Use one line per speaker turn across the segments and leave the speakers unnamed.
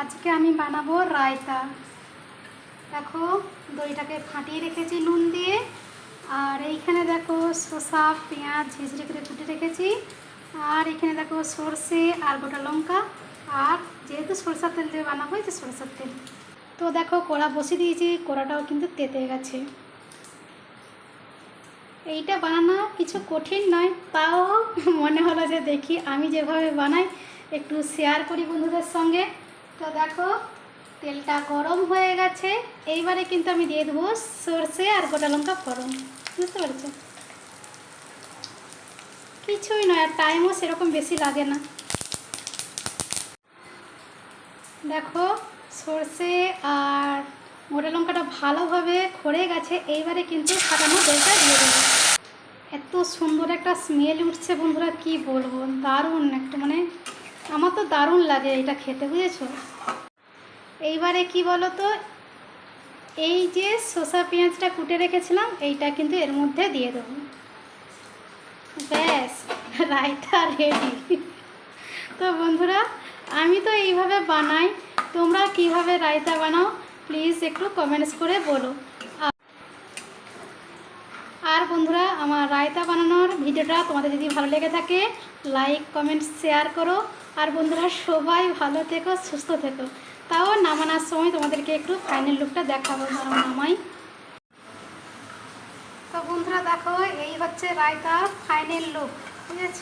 আজকে আমি বানাবো রায়তা। দেখো, দইটাকে ফাটিয়ে রেখেছি নুন দিয়ে। আর এইখানে দেখো শসা, পেঁয়াজ ঝিঝড়ি করে কুটে রেখেছি। আর এখানে দেখো সর্ষে আর গোটা লঙ্কা। আর যেহেতু সরষার তেল দিয়ে বানাবো যে সরষার তেল। তো দেখো, কড়া বসিয়ে দিয়েছি, কড়াটাও কিন্তু তেতে গেছে। এইটা বানানো কিছু কঠিন নয়, তাও মনে হলো যে দেখি আমি যেভাবে বানাই, একটু শেয়ার করি বন্ধুদের সঙ্গে। তো দেখো, তেলটা গরম হয়ে গেছে। এইবারে কিন্তু আমি দিয়ে দেবো সর্ষে আর গোটা লঙ্কা ফোড়ন। বুঝতে পেরেছ? কিছুই নয়, আর টাইমও সেরকম বেশি লাগে না। দেখো, সর্ষে আর গোটা লঙ্কাটা ভালোভাবে খড়ে গেছে। এইবারে কিন্তু ফাটানো দইটা দিয়ে দেবো। এত সুন্দর একটা স্মেল উঠছে বন্ধুরা, কি বলব? দারুণ একটা মানে আমার তো দারুণ লাগে এটা খেতে, বুঝেছ? এইবারে কি বলো তো এই যে শসা পেঁয়াজটা কুটে রেখেছিলাম, এইটা কিন্তু এর মধ্যে দিয়ে দেবো। ব্যাস, রায়তা রেডি তো বন্ধুরা, আমি তো এইভাবে বানাই, তোমরা কীভাবে রায়তা বানাও প্লিজ একটু কমেন্টস করে বলো। বন্ধুরা, আমার রায়তা বানানোর ভিডিওটা তোমাদের যদি ভালো লেগে থাকে লাইক কমেন্ট শেয়ার করো। আর বন্ধুরা, সবাই ভালো থেকো, সুস্থ থেকো। তাও নামানোর সময় তোমাদেরকে একটু ফাইনাল লুকটা দেখাবো কারণ নামাই তো বন্ধুরা, দেখো, এই হচ্ছে রায়তার ফাইনাল লুক বুঝেছ?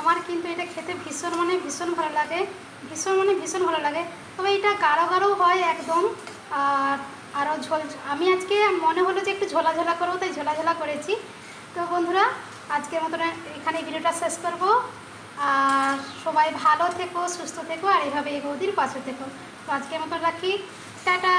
আমার কিন্তু এটা খেতে ভীষণ মানে ভীষণ ভালো লাগে, ভীষণ মানে ভীষণ ভালো লাগে। তবে এটা গাঢ় গাঢ় হয় একদম, আর আরও ঝোল, আমি আজকে মনে হলো যে একটু ঝোলা ঝোলা করব, তাই ঝোলা ঝোলা করেছি। তো বন্ধুরা, আজকের মতন এখানে ভিডিওটা শেষ করব। আর সবাই ভালো থেকো, সুস্থ থেকো, আর এইভাবে এই বৌদির পাশে থেকো। তো আজকের মতন রাখি। টাটা!